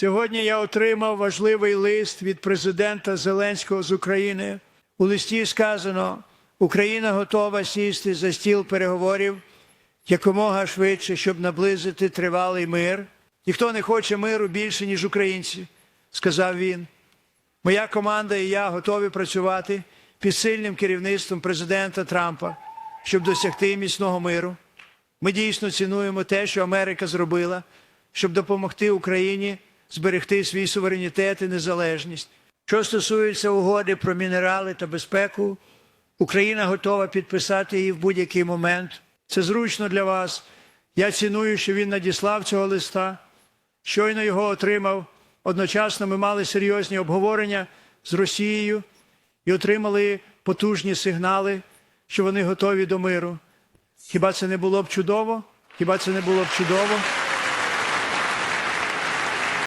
Сьогодні я отримав важливий лист від президента Зеленського з України. У листі сказано, Україна готова сісти за стіл переговорів якомога швидше, щоб наблизити тривалий мир. Ніхто не хоче миру більше, ніж українці, сказав він. Моя команда і я готові працювати під сильним керівництвом президента Трампа, щоб досягти міцного миру. Ми дійсно цінуємо те, що Америка зробила, щоб допомогти Україні зберегти свій суверенітет і незалежність. Що стосується угоди про мінерали та безпеку, Україна готова підписати її в будь-який момент. Це зручно для вас. Я ціную, що він надіслав цього листа. Щойно його отримав. Одночасно ми мали серйозні обговорення з Росією і отримали потужні сигнали, що вони готові до миру. Хіба це не було б чудово? Хіба це не було б чудово?